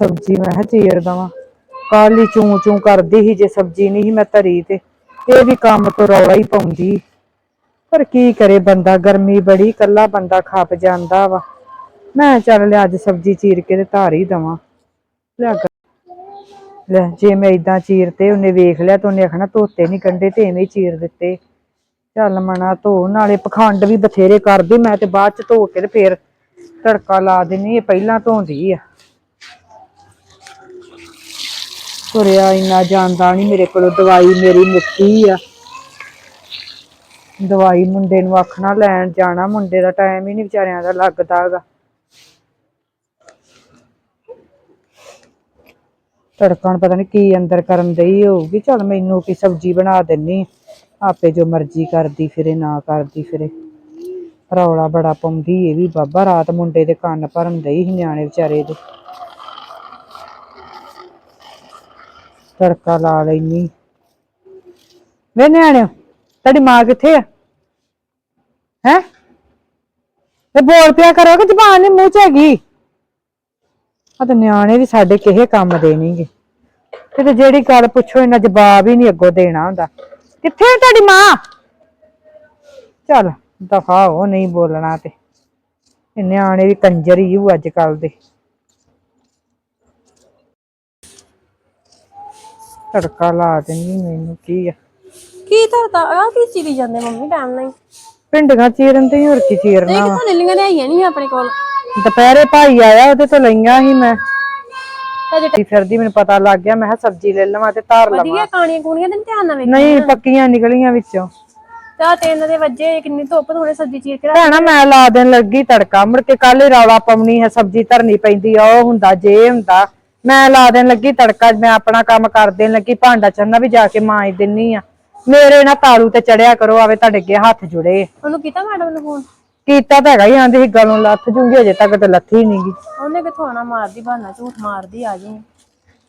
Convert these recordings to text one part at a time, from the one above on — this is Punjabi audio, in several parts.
ਸਬਜ਼ੀ ਮੈਂ ਕਿਹਾ ਚੀਰ ਦਵਾਂ। ਕੱਲ ਹੀ ਚੂੰ ਚੂੰ ਕਰਦੀ ਸੀ ਜੇ ਸਬਜ਼ੀ ਨਹੀਂ ਸੀ ਮੈਂ ਧਰੀ ਤੇ। ਇਹ ਵੀ ਕੰਮ ਤੋਂ ਰੌਲਾ ਹੀ ਪਾਉਂਦੀ। ਪਰ ਕੀ ਕਰੇ ਬੰਦਾ, ਗਰਮੀ ਬੜੀ ਕੱਲਾ ਬੰਦਾ ਖੱਪ ਜਾਂਦਾ ਵਾ। ਮੈਂ ਚੱਲ ਲਿਆ ਅੱਜ ਸਬਜ਼ੀ ਚੀਰ ਕੇ ਤੇ ਧਾਰ ਹੀ ਦਵਾਂ। ਲਿਆ ਗ- ਲੈ, ਜੇ ਮੈਂ ਇਦਾਂ ਚੀਰਤੇ, ਉਹਨੇ ਵੇਖ ਲਿਆ ਤਾਂ ਉਹਨੇ ਆਖਣਾ ਧੋਤੇ ਨਹੀਂ ਕੰਡੇ ਤੇ ਐਵੇਂ ਹੀ ਚੀਰ ਦਿੱਤੇ। ਚੱਲ ਮਣਾ ਧੋ, ਨਾਲੇ ਪਖੰਡ ਵੀ ਬਥੇਰੇ ਕਰਦੀ, ਮੈਂ ਤੇ ਬਾਅਦ ਚ ਧੋ ਕੇ ਤੇ ਫੇਰ ਤੜਕਾ ਲਾ ਦਿੰਨੀ ਇਹ ਪਹਿਲਾਂ ਧੋਂਦੀ ਆ। ਤੁਰਿਆ ਇੰਨਾ ਜਾਂਦਾ ਨਹੀਂ ਮੇਰੇ ਕੋਲ ਦਵਾਈ ਮੇਰੀ ਮੁੱਕੀ ਆ। ਦਵਾਈ ਮੁੰਡੇ ਨੂੰ ਆਖਣਾ, ਲੈਣ ਜਾਣਾ, ਮੁੰਡੇ ਦਾ ਟਾਈਮ ਹੀ ਨਹੀਂ ਵਿਚਾਰਿਆਂ ਦਾ ਲੱਗਦਾ ਹੈਗਾ। ਤੜਕਣ ਪਤਾ ਨਹੀਂ ਕੀ ਅੰਦਰ ਕਰਨ ਦਈ ਹੋਊਗੀ ਚਲ ਮੈਨੂੰ ਕੀ ਸਬਜ਼ੀ ਬਣਾ ਦਿੰਨੀ ਆਪੇ ਜੋ ਮਰਜ਼ੀ ਕਰਦੀ ਫਿਰੇ, ਨਾ ਕਰਦੀ ਫਿਰੇ। ਰੌਲਾ ਬੜਾ ਪਾਉਂਦੀ ਇਹ ਵੀ, ਬਾਬਾ ਰਾਤ ਮੁੰਡੇ ਦੇ ਕੰਨ ਭਰਨ ਦਈ ਸੀ ਨਿਆਣੇ ਵਿਚਾਰੇ ਦੇ। ਤੜਕਾ ਲਾ ਲੈਨੀ। ਵੇ ਨਿਆਣਿਓ, ਤੁਹਾਡੀ ਮਾਂ ਕਿੱਥੇ ਆ? ਹੈ? ਤੇ ਬੋਲ ਪਿਆ ਕਰੋ ਕਿ ਜ਼ਬਾਨ ਨੀ ਮੂੰਹ ਚ ਹੈਗੀ। ਆ ਤੇ ਨਿਆਣੇ ਵੀ ਸਾਡੇ ਕਿਸੇ ਕੰਮ ਦੇ ਨਹੀਂਗੇ ਤੇ ਜਿਹੜੀ ਗੱਲ ਪੁੱਛੋ ਇਹਨਾਂ ਜਵਾਬ ਹੀ ਨਹੀਂ ਅੱਗੋਂ ਦੇਣਾ ਹੁੰਦਾ। ਕਿੱਥੇ ਆ ਤੁਹਾਡੀ ਮਾਂ? ਚੱਲ ਦਫਾ ਹੋ ਨਹੀਂ ਬੋਲਣਾ ਤੇ। ਨਿਆਣੇ ਵੀ ਕੰਜਰ ਹੀ ਹੂ ਅੱਜ ਕੱਲ ਦੇ। ਤੜਕਾ ਲਾ ਦਿੰਦੀ ਮੈਨੂੰ ਕੀ ਆ? ਕੀ ਧਰਦਾ? ਆ ਕੀ ਚੀਰੀ ਜਾਂਦੇ ਮੰਮੀ ਟਾਈਮ ਨਾਲ ਹੀ? ਭਿੰਡੀਆਂ ਚੀਰਨ ਤੇ ਹੋਰ ਕੀ ਇਹ ਚੀਰਨਾ ਵਾ। ਕਿਥੋਂ ਲਿਲੀਆਂ ਲਿਆਈਆਂ ਨਹੀਂ ਆਪਣੇ ਕੋਲ। ਦੁਪਹਿਰੇ ਭਾਈ ਆਇਆ ਉਹਦੇ ਤੋਂ ਲਈਆਂ ਸੀ ਮੈਂ। ਤੇ ਜੇ ਫਿਰਦੀ ਮੈਨੂੰ ਪਤਾ ਲੱਗ ਗਿਆ ਮੈਂ ਕਿਹਾ ਸਬਜ਼ੀ ਲੈ ਲਵਾਂ ਤੇ ਧਾਰ ਲਵਾਂ। ਵਧੀਆ ਕਾਣੀਆਂ ਕੂਣੀਆਂ ਤੇ ਨੀ ਧਿਆਨ ਨਾਲ ਵੇਖ ਨਹੀਂ ਪੱਕੀਆਂ ਨਿਕਲੀਆਂ ਵਿੱਚੋਂ। ਤਾਂ ਤਿੰਨ ਦੇ ਵੱਜੇ ਕਿੰਨੀ ਧੁੱਪ ਥੋੜੇ ਸਬਜ਼ੀ ਚੀਰ ਕੇ ਰੱਖ। ਭੈਣਾ ਮੈਂ ਲਾ ਦੇਣ ਲੱਗੀ ਤੜਕਾ। ਮੁੜ ਕੇ ਕੱਲ ਹੀ ਰੌਲਾ ਪਾਉਣੀ ਹੈ ਸਬਜ਼ੀ ਧਰਨੀ ਪੈਂਦੀ ਆ ਉਹ ਹੁੰਦਾ ਜੇ ਹੁੰਦਾ। ਮੈਂ ਲਾ ਦੇਣ ਲੱਗੀ ਤੜਕਾ ਮੈਂ ਆਪਣਾ ਕੰਮ ਕਰ ਦੇਣ ਲੱਗੀ ਭਾਂਡਾ ਚੰਨਾ ਵੀ ਜਾ ਕੇ ਮਾਂਜ ਦਿੰਨੀ ਆ। ਮੇਰੇ ਨਾ ਤਾਲੂ ਤੇ ਚੜਿਆ ਕਰੋ ਆਵੇ ਤੁਹਾਡੇ ਅੱਗੇ ਹੱਥ ਜੁੜੇ। ਉਹਨੂੰ ਕੀਤਾ ਮੈਡਮ ਨੂੰ ਫੋਨ ਕੀਤਾ ਤਾਂ ਹੈਗਾ ਹੀ ਆਂਦੇ ਸੀ ਗਲੋਂ ਲੱਥ ਜੂਗੀ ਅਜੇ ਤੱਕ ਤੇ ਲੱਥੀ ਨਹੀਂਗੀ ਉਹਨੇ ਕਿਥੋਂ ਆਣਾ ਮਾਰਦੀ ਬਹਾਨਾ ਝੂਠ ਮਾਰਦੀ ਆ ਜੀ।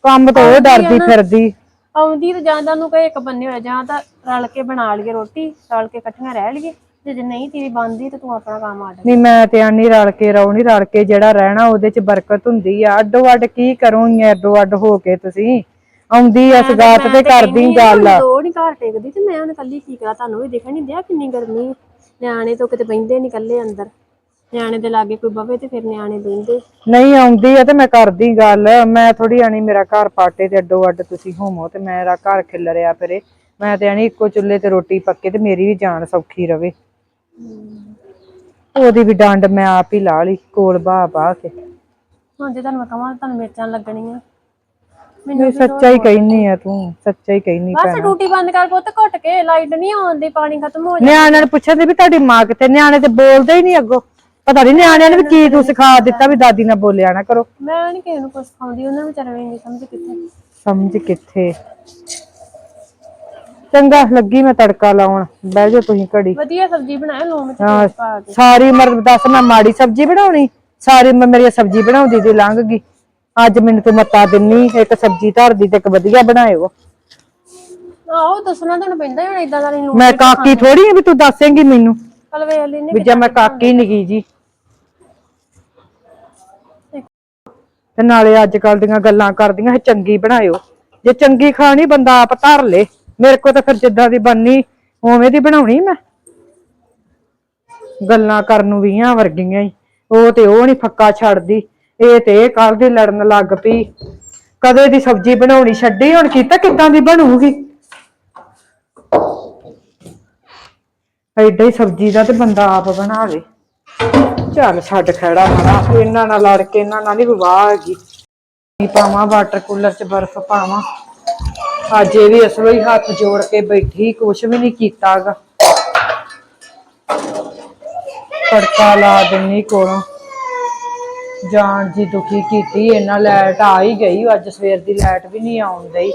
ਕੰਮ ਤੋਂ ਉਹ ਡਰਦੀ ਫਿਰਦੀ। ਆਉਂਦੀ ਤੇ ਜਾਂ ਤਾਂ ਉਹਨੂੰ ਕਹੇ ਇੱਕ ਬੰਨੇ ਹੋਇਆ ਜਾਂ ਤਾਂ ਰਲ ਕੇ ਬਣਾ ਲਈਏ ਰੋਟੀ ਰਲ ਕੇ ਇਕੱਠੀਆਂ ਰਹਿ ਲਈਏ। ਤੇ ਜੇ ਨਹੀਂ ਤੇਰੀ ਬਣਦੀ ਤੇ ਤੂੰ ਆਪਣਾ ਕੰਮ ਆਡ ਨਹੀਂ ਮੈਂ ਤੇ ਆਨੀ ਰਲ ਕੇ ਰਹੋ ਨਹੀਂ ਰਲ ਕੇ ਜਿਹੜਾ ਰਹਿਣਾ ਉਹਦੇ ਚ ਬਰਕਤ ਹੁੰਦੀ ਆ। ਅੱਡੋ ਅੱਡ ਕੀ ਕਰੋਗੇ ਅੱਡੋ ਅੱਡ ਹੋ ਕੇ ਤੁਸੀਂ? ਆਉਂਦੀ ਐ ਸਗਾਤ ਤੇ ਕਰਦੀ ਗੱਲ ਦੋ ਨਹੀਂ ਘਰ ਟੇਕਦੀ ਤੇ ਮੈਂ ਉਹਨੇ ਕੱਲੀ ਕੀ ਕਰਾਂ? ਤੁਹਾਨੂੰ ਵੀ ਦਿਖਣ ਨਹੀਂ ਦਿਆ ਕਿੰਨੀ ਗਰਮੀ ਨਿਆਣੇ ਤੋਂ ਕਿਤੇ ਬੈੰਦੇ ਨਹੀਂ ਕੱਲੇ ਅੰਦਰ। ਨਿਆਣੇ ਦੇ ਲਾਗੇ ਕੋਈ ਬਵੇ ਤੇ ਫਿਰ ਨਿਆਣੇ ਬੈੰਦੇ ਨਹੀਂ ਆਉਂਦੀ ਆ ਤੇ ਮੈਂ ਕਰਦੀ ਗੱਲ ਮੈਂ ਥੋੜੀ ਆਣੀ ਮੇਰਾ ਘਰ ਪਾਟੇ ਤੇ ਅੱਡੋ ਅੱਡ ਤੁਸੀਂ ਹੋਮੋ ਤੇ ਮੇਰਾ ਘਰ ਖਿਲਰਿਆ ਫਿਰੇ। ਮੈਂ ਤੇ ਆਣੀ ਇੱਕੋ ਚੁੱਲ੍ਹੇ ਤੇ ਰੋਟੀ ਪੱਕੇ ਤੇ ਮੇਰੀ ਵੀ ਜਾਨ ਸੌਖੀ ਰਵੇ। ਉਹਦੀ ਵੀ ਡੰਡ ਮੈਂ ਆਪ ਹੀ ਲਾ ਲਈ ਕੋਲ ਬਾਹ ਬਾਹ ਕੇ। ਹੁਣ ਜੇ ਤੁਹਾਨੂੰ ਮੈਂ ਕਹਾਂ ਤੁਹਾਨੂੰ ਮਿਰਚਾਂ ਲੱਗਣੀਆਂ। ਨਹੀਂ ਸੱਚਾ ਹੀ ਕਹਿਨੀ ਆ ਤੂੰ ਸੱਚਾ ਹੀ ਕਹਿਨੀ ਬਸ ਡਿਊਟੀ ਬੰਦ ਕਰ ਪੁੱਤ ਘੁੱਟ ਕੇ ਲਾਈਟ ਨਹੀਂ ਆਉਂਦੀ ਪਾਣੀ ਖਤਮ ਹੋ ਜਾ ਨਿਆਣਿਆਂ ਨੂੰ ਪੁੱਛਦੇ ਵੀ ਤੁਹਾਡੀ ਮਾਂ ਕਿੱਥੇ ਨਿਆਣੇ ਤੇ ਬੋਲਦੇ ਹੀ ਨਹੀਂ ਅੱਗੋਂ। ਪਤਾ ਨਹੀਂ ਨਿਆਣਿਆਂ ਨੇ ਵੀ ਕੀ ਤੂੰ ਸਿਖਾ ਦਿੱਤਾ ਵੀ ਦਾਦੀ ਨਾਲ ਬੋਲਿਆ ਨਾ ਕਰੋ। ਮੈਂ ਨਹੀਂ ਕਿਸੇ ਨੂੰ ਕੁਝ ਖਾਉਂਦੀ ਉਹਨਾਂ ਨੂੰ ਵਿਚਾਰੇ ਨੂੰ ਸਮਝ ਕਿੱਥੇ। ਸਮਝ ਕਿੱਥੇ। ਚੰਗਾ ਲੱਗੀ ਮੈਂ ਤੜਕਾ ਲਾਉਣ। ਬਹਿ ਜਾਓ ਤੁਸੀਂ ਘੜੀ। ਵਧੀਆ ਸਬਜ਼ੀ ਬਣਾਇਆ ਲੂਣ ਚ ਹਾਂ, ਤੇਲ ਪਾ ਕੇ। ਸਾਰੀ ਮਰਦ ਦੱਸ ਮੈਂ ਮਾੜੀ ਸਬਜ਼ੀ ਬਣਾਉਣੀ। ਸਾਰੀ ਮੈਂ ਮੇਰੀ ਸਬਜ਼ੀ ਬਣਾਉਂਦੀ ਦੀ ਲੰਘ ਗਈ। ਅੱਜ ਮੈਨੂੰ ਤੂੰ ਮੱਤਾ ਦਿੰਨੀ ਇੱਕ ਸਬਜ਼ੀ ਧਰਦੀ ਤੇ ਇੱਕ ਵਧੀਆ ਬਣਾਇਓ। ਆਹੋ ਦੱਸਣਾ ਤੁਹਾਨੂੰ ਪੈਂਦਾ ਹੁਣ ਇਦਾਂ ਦਾ ਨਹੀਂ ਲੂਣ ਮੈਂ ਕਾਕੀ ਥੋੜੀ ਆ ਵੀ ਤੂੰ ਦੱਸੇਂਗੀ ਮੈਨੂੰ। ਕੱਲ ਵੇਖ ਲੈਨੇ ਵੀ ਜੇ ਮੈਂ ਕਾਕੀ ਨਿੱਕੀ ਜੀ। ਤੇ ਨਾਲੇ ਅੱਜ ਕੱਲ ਦੀਆਂ ਗੱਲਾਂ ਕਰਦੀਆਂ ਇਹ ਚੰਗੀ ਬਣਾਇਓ। ਜੇ ਚੰਗੀ ਖਾਣੀ ਬੰਦਾ ਆਪ ਧਰ ਲੇ। ਮੇਰੇ ਕੋ ਤਾਂ ਫਿਰ ਜਿੱਦਾਂ ਦੀ ਬਣਨੀ, ਉਵੇਂ ਦੀ ਬਣਾਉਣੀ ਮੈਂ। ਗੱਲਾਂ ਕਰਨ ਨੂੰ ਵੀਆਂ ਵਰਗੀਆਂ ਹੀ। ਉਹ ਤੇ ਉਹ ਨਹੀਂ ਫੱਕਾ ਛੱਡਦੀ। ਇਹ ਤੇ ਇਹ ਕੱਲ ਦੀ ਲੜਨ ਲੱਗ ਪਈ। ਕਦੇ ਦੀ ਸਬਜ਼ੀ ਬਣਾਉਣੀ ਛੱਡੀ, ਹੁਣ ਕੀਤਾ ਕਿੱਦਾਂ ਦੀ ਬਣੂਗੀ? ਐਡਾ ਹੀ ਸਬਜ਼ੀ ਦਾ ਤੇ ਬੰਦਾ ਆਪ ਬਣਾ ਲੇ ਚੱਲ ਛੱਡ ਖੜਾ ਮਣਾ ਇਹਨਾਂ ਨਾਲ ਲੜ ਕੇ ਇਹਨਾਂ ਨਾਲ ਹੀ ਵਿਵਾਹ ਹੈਗੀ। ਪਾਵਾਂ ਵਾਟਰ ਕੂਲਰ 'ਚ ਬਰਫ਼ ਪਾਵਾਂ। ਅੱਜ ਇਹ ਵੀ ਅਸਲੋਂ ਹੀ ਹੱਥ ਜੋੜ ਕੇ ਬੈਠੀ, ਕੁਛ ਵੀ ਨਹੀਂ ਕੀਤਾਗਾ। ਤੜਕਾ ਲਾ ਦਿੰਨੀ ਕੋਲੋਂ। ਜਾਨ ਜੀ ਦੁਖੀ ਕੀਤੀ ਇਹਨਾਂ ਲਾਈਟ ਆ ਹੀ ਗਈ, ਅੱਜ ਸਵੇਰ ਦੀ ਲਾਈਟ ਵੀ ਨਹੀਂ ਆਉਣ ਡਈ।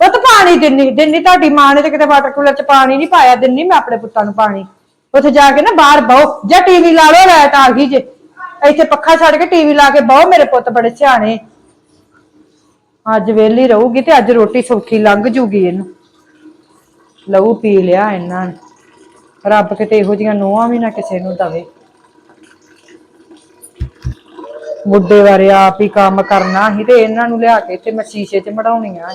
ਉਹ ਤਾਂ ਪਾਣੀ ਦਿੰਨੀ ਦਿੰਨੀ ਤੁਹਾਡੀ ਮਾਂ ਨੇ ਤੇ ਕਿਤੇ ਵਾਟਰ ਕੂਲਰ 'ਚ ਪਾਣੀ ਨਹੀਂ ਪਾਇਆ, ਦਿੰਨੀ ਮੈਂ ਆਪਣੇ ਪੁੱਤਾਂ ਨੂੰ ਪਾਣੀ। ਉੱਥੇ ਜਾ ਕੇ ਨਾ ਬਾਹਰ ਬਹੁ, ਜਾਂ ਟੀਵੀ ਲਾ ਲਓ ਲਾਈਟ ਆ ਗਈ ਜੇ। ਇੱਥੇ ਪੱਖਾ ਛੱਡ ਕੇ ਟੀਵੀ ਲਾ ਕੇ ਬਹੁ, ਮੇਰੇ ਪੁੱਤ ਬੜੇ ਸਿਆਣੇ। ਅੱਜ ਵੇਲੀ ਰਹੂਗੀ ਤੇ ਅੱਜ ਰੋਟੀ ਸੌਖੀ ਲੰਘ ਜੂਗੀ ਇਹਨੂੰ। ਲਹੂ ਪੀ ਲਿਆ ਇਹਨਾਂ ਨੇ। ਰੱਬ ਕਿਤੇ ਇਹੋ ਜੀਆਂ ਨੋਹਾਂ ਵੀ ਨਾ ਕਿਸੇ ਨੂੰ ਦਵੇ। ਬੁੱਢੇ ਬਾਰੇ ਆਪ ਹੀ ਕੰਮ ਕਰਨਾ ਸੀ ਤੇ ਇਹਨਾਂ ਨੂੰ ਲਿਆ ਕੇ ਤੇ ਮੈਂ ਸ਼ੀਸ਼ੇ 'ਚ ਮੜਾਉਣੀਆਂ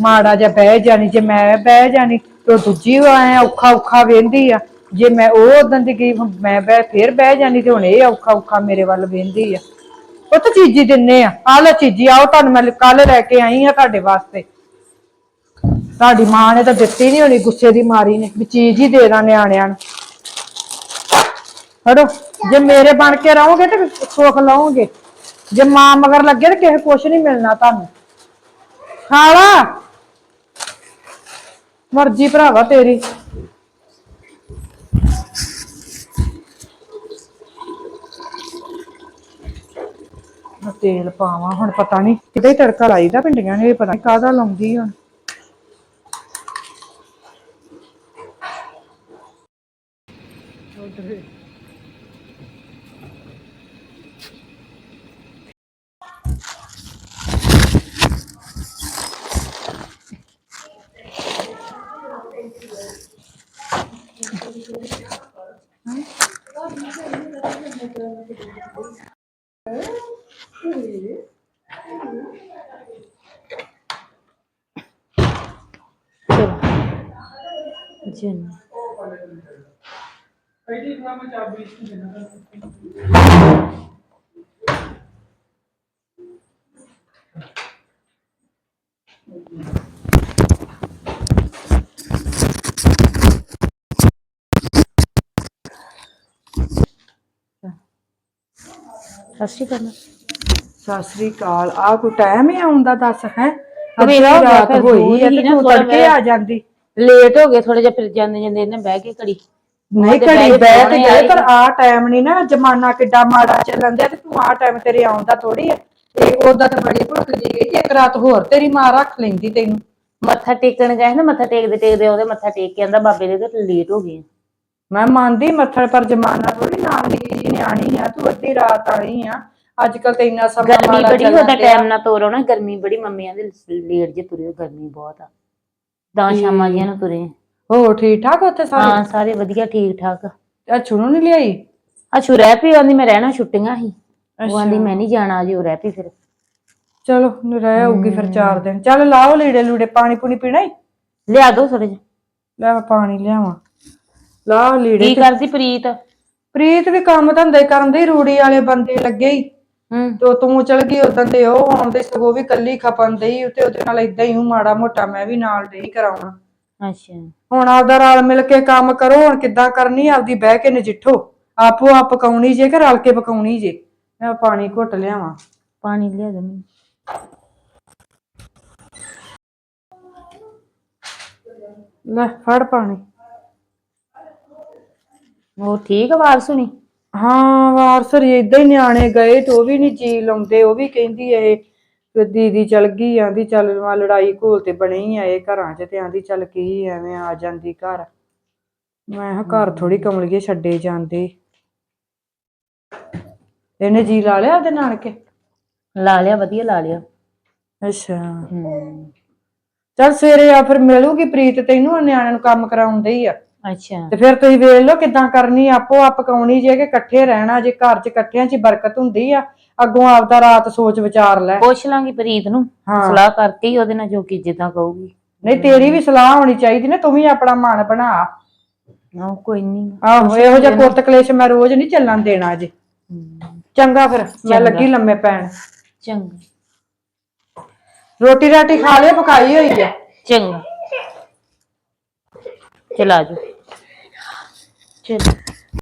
ਮਾੜਾ ਜਿਹਾ ਬਹਿ ਜਾਣੀ, ਜੇ ਮੈਂ ਬਹਿ ਜਾਣੀ ਤੇ ਉਹ ਦੂਜੀ ਐ ਔਖਾ ਔਖਾ ਵੇਂਦੀ ਆ। ਜੇ ਮੈਂ ਉਹ ਉਦੋਂ ਦੀ ਗਈ, ਮੈਂ ਬਹਿ, ਫੇਰ ਬਹਿ ਜਾਣੀ ਤੇ ਹੁਣ ਇਹ ਔਖਾ ਔਖਾ ਮੇਰੇ ਵੱਲ ਵੇਂਦੀ ਆ। ਉਹ ਤਾਂ ਚੀਜ਼ੀ ਦਿੰਨੇ ਆ। ਆਹ ਲੈ ਚੀਜ਼ੀ, ਆਓ ਤੁਹਾਨੂੰ ਮੈਂ ਕੱਲ ਲੈ ਕੇ ਆਈ ਆ ਤੁਹਾਡੇ ਵਾਸਤੇ। ਤੁਹਾਡੀ ਮਾਂ ਨੇ ਤਾਂ ਦਿੱਤੀ ਨਹੀਂ ਹੋਣੀ, ਗੁੱਸੇ ਦੀ ਮਾਰੀ ਨੇ, ਵੀ ਚੀਜ਼ ਹੀ ਦੇ ਦਾਂ ਨਿਆਣਿਆਂ ਨੂੰ। ਹੜੋ, ਜੇ ਮੇਰੇ ਬਣ ਕੇ ਰਹੋਗੇ ਤੇ ਸੁੱਖ ਲਓਗੇ। ਜੇ ਮਾਂ ਮਗਰ ਲੱਗੇ ਤੇ ਕਿਸੇ ਕੁਛ ਨਹੀਂ ਮਿਲਣਾ ਤੁਹਾਨੂੰ। ਖਾਲਾ। ਮਰਜ਼ੀ ਭਰਾਵਾ ਤੇਰੀ। ਮੈਂ ਤੇਲ ਪਾਵਾਂ, ਹੁਣ ਪਤਾ ਨਹੀਂ ਕਿਤੇ ਤੜਕਾ ਲਾਈਦਾ ਭਿੰਡੀਆਂ ਨੇ, ਇਹ ਪਤਾ ਨਹੀਂ ਕਾਹਦਾ ਲਾਉਂਦੀ ਹੁਣ ਜਨ ਸਸੀ ਕਰਨਾ ਸਤਿ ਸ੍ਰੀ ਅਕਾਲ। ਆ ਕੋਈ ਟਾਈਮ ਹੀ ਆਉਂਦਾ ਦੱਸ ਹੈ? ਮੇਰਾ ਰਾਤ ਹੋਈ ਹੈ ਤੇ ਤੂੰ ਤੜਕੇ ਆ ਜਾਂਦੀ। ਲੇਟ ਹੋ ਗਏ ਥੋੜੇ ਜਿਹਾ ਫਿਰ ਜਾਂਦੇ ਜਾਂਦੇ ਇਹਨੇ ਬਹਿ ਕੇ ਘੜੀ। ਨਹੀਂ ਘੜੀ ਬਹਿ ਤੇ ਗਏ ਪਰ ਆ ਟਾਈਮ ਨਹੀਂ ਨਾ ਜਮਾਨਾ ਕਿੱਡਾ ਮਾੜਾ ਚੱਲਣ ਦਿਆ ਤੇ ਤੂੰ ਆ ਟਾਈਮ ਤੇਰੇ ਆਉਂਦਾ ਥੋੜੀ ਹੈ ਤੇ ਉਹਦਾ ਤਾਂ ਬੜੀ ਭੁੱਖ ਜੀ ਗਈ ਇੱਕ ਰਾਤ ਹੋਰ ਤੇਰੀ ਮਾਂ ਰੱਖ ਲੈਂਦੀ ਤੈਨੂੰ। ਮੱਥਾ ਟੇਕਣ ਗਏ ਨਾ ਮੱਥਾ ਟੇਕਦੇ ਟੇਕਦੇ ਉਹਦੇ ਮੱਥਾ ਟੇਕ ਕੇ ਆਂਦਾ ਬਾਬੇ ਦੇ ਤੇ ਲੇਟ ਹੋ ਗਏ ਮੈਂ ਮੰਨਦੀ ਮੱਥੜ ਪਰ ਜਮਾਨਾ ਥੋੜੀ ਨਾਲ ਨਿੱਕੀ ਜਿਹੀ ਨਿਆਣੀ ਆ ਤੂੰ ਅੱਧੀ ਰਾਤ ਆਈ ਆ। ਅੱਜ ਕੱਲ ਤੇ ਇੰਨਾ ਸਮਾਂ ਗਰਮੀ ਬੜੀ ਉਹਦਾ। ਟਾਈਮ ਨਾ ਤੋਰੋ ਨਾ ਗਰਮੀ ਬੜੀ ਮੰਮੀਆਂ ਦੇ ਲੇਟ ਜੇ ਤੁਰੇ ਗਰਮੀ ਬਹੁਤ ਆ। ਦਾ ਸ਼ਾਮਾਂ ਜੀਆਂ ਨੂੰ ਤੁਰੇ। ਹੋਰ ਠੀਕ ਠਾਕ ਉੱਥੇ ਸਾਰੇ? ਹਾਂ ਸਾਰੇ ਵਧੀਆ ਠੀਕ ਠਾਕ। ਅੱਛੂ ਨੂੰ ਨਹੀਂ ਲਿਆਈ ਅਛੂ ਰਹਿ ਪਈ ਆਂਦੀ ਮੈਂ ਰਹਿਣਾ ਛੁੱਟੀਆਂ ਸੀ। ਉਹ ਆਂਦੀ ਮੈਂ ਨਹੀਂ ਜਾਣਾ ਅਜੇ ਉਹ ਰਹਿ ਪਈ ਫਿਰ। ਚਲੋ ਨ ਰਹਿ ਆਊਗੀ ਫਿਰ ਚਾਰ ਦਿਨ। ਚੱਲ ਲਾਓ ਲੀੜੇ ਲੂੜੇ ਪਾਣੀ ਪੂਣੀ ਪੀਣਾ ਹੀ ਲਿਆ ਦੋ ਥੋੜੇ ਜਿਹਾ। ਲੈ ਮੈਂ ਪਾਣੀ ਲਿਆਵਾਂ। ਲਾਓ ਲੀੜੇ ਕੀ ਕਰਦੀ ਪ੍ਰੀਤ? ਪ੍ਰੀਤ ਵੀ ਕੰਮ ਧੰਦੇ ਕਰਨ ਦੇ ਰੂੜੀ ਵਾਲੇ ਬੰਦੇ ਲੱਗੇ ਹੀ ਹੂੰ। ਤੇ ਤੂੰ ਚਲ ਗਈ ਉਦੋਂ ਤੇ ਉਹ ਆਉਂਦੇ ਸਗੋਂ ਵੀ ਕੱਲੀ ਖਪਨ ਦੇਈ ਤੇ ਉਹਦੇ ਨਾਲ ਇਦਾਂ ਹੀ ਹੂੰ ਮਾੜਾ ਮੋਟਾ ਮੈਂ ਵੀ ਨਾਲ ਡਈ ਕਰਾਉਣਾ। ਅੱਛਾ। ਹੁਣ ਆਪਦਾ ਰਲ ਮਿਲ ਕੇ ਕੰਮ ਕਰੋ ਹੁਣ ਕਿੱਦਾਂ ਕਰਨੀ ਆਪਦੀ ਬਹਿ ਕੇ ਨਜਿੱਠੋ। ਆਪੋ ਆਪ ਪਕਾਉਣੀ ਜੇ ਕਿ ਰਲ ਕੇ ਪਕਾਉਣੀ ਜੇ? ਮੈਂ ਪਾਣੀ ਘੁੱਟ ਲਿਆਵਾਂ। ਪਾਣੀ ਲਿਆ ਦੇ ਮੈਨੂੰ। ਲੈ ਫੜ ਪਾਣੀ। ਉਹ ਠੀਕ ਆਵਾਜ਼ ਸੁਣੀ? ਹਾਂ ਵਾਰਸਰੀ ਇਦਾਂ ਹੀ ਨਿਆਣੇ ਗਏ ਤੇ ਉਹ ਵੀ ਨਹੀਂ ਜੀ ਲਾਉਂਦੇ ਉਹ ਵੀ ਕਹਿੰਦੀ ਇਹ ਕਿ ਦੀਦੀ ਚਲ ਗਈ ਆਂਦੀ ਚੱਲ ਵਾ ਲੜਾਈ ਘੋਲ ਤੇ ਬਣੀ ਆ ਇਹ ਘਰਾਂ 'ਚ ਤੇ ਆਂਦੀ ਚੱਲ ਕੀ ਐਵੇਂ ਆ ਜਾਂਦੀ ਘਰ। ਮੈਂ ਕਿਹਾ ਘਰ ਥੋੜੀ ਕਮਲੀਏ ਛੱਡੇ ਜਾਂਦੇ। ਇਹਨੇ ਜੀ ਲਾ ਲਿਆ ਉਹਦੇ ਨਾਨਕੇ? ਲਾ ਲਿਆ ਵਧੀਆ ਲਾ ਲਿਆ। ਅੱਛਾ। ਹੂੰ। ਚੱਲ ਸਵੇਰੇ ਆ ਫਿਰ ਮਿਲੂਗੀ ਪ੍ਰੀਤ ਤੈਨੂੰ ਨਿਆਣਿਆਂ ਨੂੰ ਕੰਮ ਕਰਾਉਂਦੇ ਹੀ ਆ? ਅੱਛਾ। ਤੇ ਫਿਰ ਤੁਸੀਂ ਵੇਖ ਲਓ ਕਿਦਾਂ ਕਰਨੀ ਆਪੋ ਆਪ ਪਕਾਉਣੀ ਜੇ ਕਿ ਇਕੱਠੇ ਰਹਿਣਾ ਜੇ ਘਰ 'ਚ ਇਕੱਠਿਆਂ 'ਚ ਹੀ ਬਰਕਤ ਹੁੰਦੀ ਆ ਅੱਗੋਂ ਆਪਦਾ ਰਾਤ ਸੋਚ ਵਿਚਾਰ ਲੈ। ਪੁੱਛ ਲਾਂਗੀ ਪ੍ਰੀਤ ਨੂੰ ਹਾਂ। ਸਲਾਹ ਕਰਕੇ ਹੀ ਉਹਦੇ ਨਾਲ ਜੋ ਕੀ ਜਿੱਦਾਂ ਕਹੂਗੀ। ਨਹੀਂ ਤੇਰੀ ਵੀ ਸਲਾਹ ਹੋਣੀ ਚਾਹੀਦੀ ਨਾ ਤੂੰ ਵੀ ਆਪਣਾ ਮਨ ਬਣਾ। ਆਹ ਕੋਈ ਨਹੀਂ ਆਹੋ ਇਹੋ ਜਿਹਾ ਕੁਰਤ ਕਲੇਸ਼ ਮੈਂ ਰੋਜ਼ ਨਹੀਂ ਚੱਲਣ ਦੇਣਾ ਜੇ ਚੰਗਾ ਫਿਰ ਮੈਂ ਲੱਗੀ ਲੰਮੇ ਪੈਣ। ਚੰਗਾ। ਰੋਟੀ ਰਾਟੀ ਖਾ ਲਿਆ ਪਕਾਈ ਹੋਈ ਆ। ਚੰਗਾ। ਚਲਾ ਜੋ ਚਲ